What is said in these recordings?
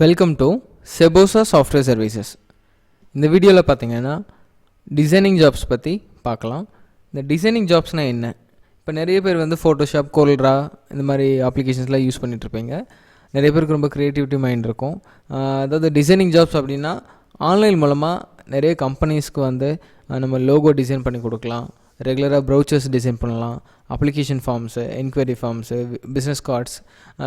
Welcome to செபோசா software services இந்த வீடியோவில் பார்த்தீங்கன்னா டிசைனிங் ஜாப்ஸ் பற்றி பார்க்கலாம். இந்த டிசைனிங் ஜாப்ஸ்னால் என்ன? இப்போ நிறைய பேர் வந்து ஃபோட்டோஷாப் கோல்ரா இந்த மாதிரி அப்ளிகேஷன்ஸ்லாம் யூஸ் பண்ணிகிட்ருப்பீங்க நிறைய பேருக்கு ரொம்ப க்ரியேட்டிவிட்டி மைண்ட் இருக்கும். அதாவது டிசைனிங் ஜாப்ஸ் அப்படின்னா ஆன்லைன் மூலமாக நிறைய கம்பெனிஸ்க்கு வந்து நம்ம லோகோ டிசைன் பண்ணி கொடுக்கலாம். ரெகுலராக ப்ரௌச்சர்ஸ் டிசைன் பண்ணலாம். Application forms enquiry forms business cards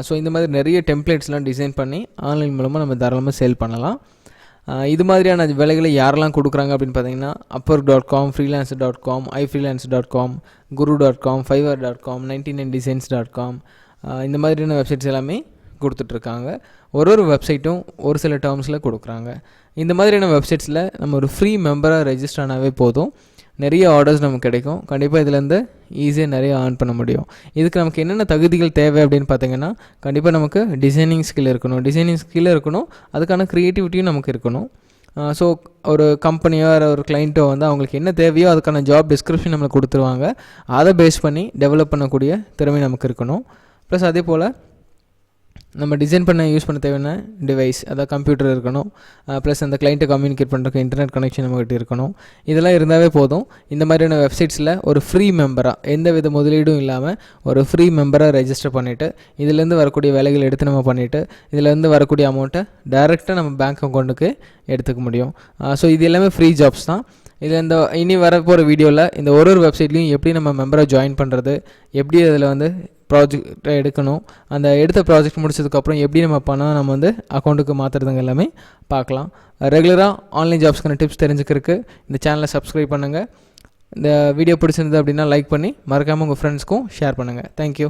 so இந்த மாதிரி நிறைய டெம்ப்ளேட்ஸ்லாம் டிசைன் பண்ணி ஆன்லைன் மூலமாக நம்ம தாராளமாக சேல் பண்ணலாம். இது மாதிரியான வேலைகளை யாரெல்லாம் கொடுக்குறாங்க அப்படின்னு பார்த்தீங்கன்னா upper dot com freelance dot com I freelance dot com Guru dot com Fiverr dot com ninety nine designs dot com இந்த மாதிரியான வெப்சைட்ஸ் எல்லாமே கொடுத்துட்ருக்காங்க. ஒரு ஒரு வெப்சைட்டும் ஒரு சில டேர்ம்ஸில் கொடுக்குறாங்க. இந்த மாதிரியான வெப்சைட்ஸில் நம்ம ஒரு ஃப்ரீ மெம்பராக ரெஜிஸ்டர் ஆனாவே போதும். நிறைய ஆர்டர்ஸ் நமக்கு கிடைக்கும். கண்டிப்பாக இதுலேருந்து ஈஸியாக நிறைய ஏர்ன் பண்ண முடியும். இதுக்கு நமக்கு என்னென்ன தகுதிகள் தேவை அப்படின்னு பார்த்தீங்கன்னா கண்டிப்பாக நமக்கு டிசைனிங் ஸ்கில் இருக்கணும். டிசைனிங் ஸ்கில் இருக்கணும். அதுக்கான க்ரியேட்டிவிட்டியும் நமக்கு இருக்கணும். ஸோ ஒரு கம்பெனியோ ஒரு கிளைண்ட்டோ வந்து அவங்களுக்கு என்ன தேவையோ அதுக்கான ஜாப் டிஸ்கிரிப்ஷன் நம்மளுக்கு கொடுத்துருவாங்க. அதை பேஸ் பண்ணி டெவலப் பண்ணக்கூடிய திறமை நமக்கு இருக்கணும். ப்ளஸ் அதே போல் நம்ம டிசைன் பண்ண யூஸ் பண்ண தேவையான டிவைஸ் அதாவது கம்ப்யூட்டர் இருக்கணும். ப்ளஸ் அந்த கிளைண்ட்டை கம்யூனிகேட் பண்ணுறதுக்கு இன்டர்நெட் கனெக்ஷன் நம்மகிட்ட இருக்கணும். இதெல்லாம் இருந்தாவே போதும். இந்த மாதிரியான வெப்சைட்ஸில் ஒரு ஃப்ரீ மெம்பராக எந்த வித முதலீடும் இல்லாமல் ஒரு ஃப்ரீ மெம்பராக ரெஜிஸ்டர் பண்ணிவிட்டு இதுலேருந்து வரக்கூடிய வேலைகள் எடுத்து நம்ம பண்ணிவிட்டு இதுலேருந்து வரக்கூடிய அமௌண்ட்டை டைரெக்டாக நம்ம பேங்க் அக்கௌண்ட்டுக்கு எடுத்துக்க முடியும். ஸோ இது எல்லாமே ஃப்ரீ ஜாப்ஸ் தான். இதில் இந்த இனி வரப்போகிற வீடியோவில் இந்த ஒரு ஒரு வெப்சைட்லையும் எப்படி நம்ம மெம்பரை ஜாயின் பண்ணுறது எப்படி அதில் வந்து ப்ராஜெக்டை எடுக்கணும். அந்த எடுத்த ப்ராஜெக்ட் முடிச்சதுக்கப்புறம் எப்படி நம்ம பணம் நம்ம வந்து அக்கௌண்ட்டுக்கு மாற்றுறதுங்க எல்லாமே பார்க்கலாம். ரெகுலராக ஆன்லைன் ஜாப்ஸ்க்கான டிப்ஸ் தெரிஞ்சுக்கிறதுக்கு இந்த சேனலை சப்ஸ்கிரைப் பண்ணுங்கள் இந்த வீடியோ பிடிச்சிருந்தது அப்படின்னா லைக் பண்ணி மறக்காமல் உங்கள் ஃப்ரெண்ட்ஸ்க்கும் ஷேர் பண்ணுங்கள் தேங்க்யூ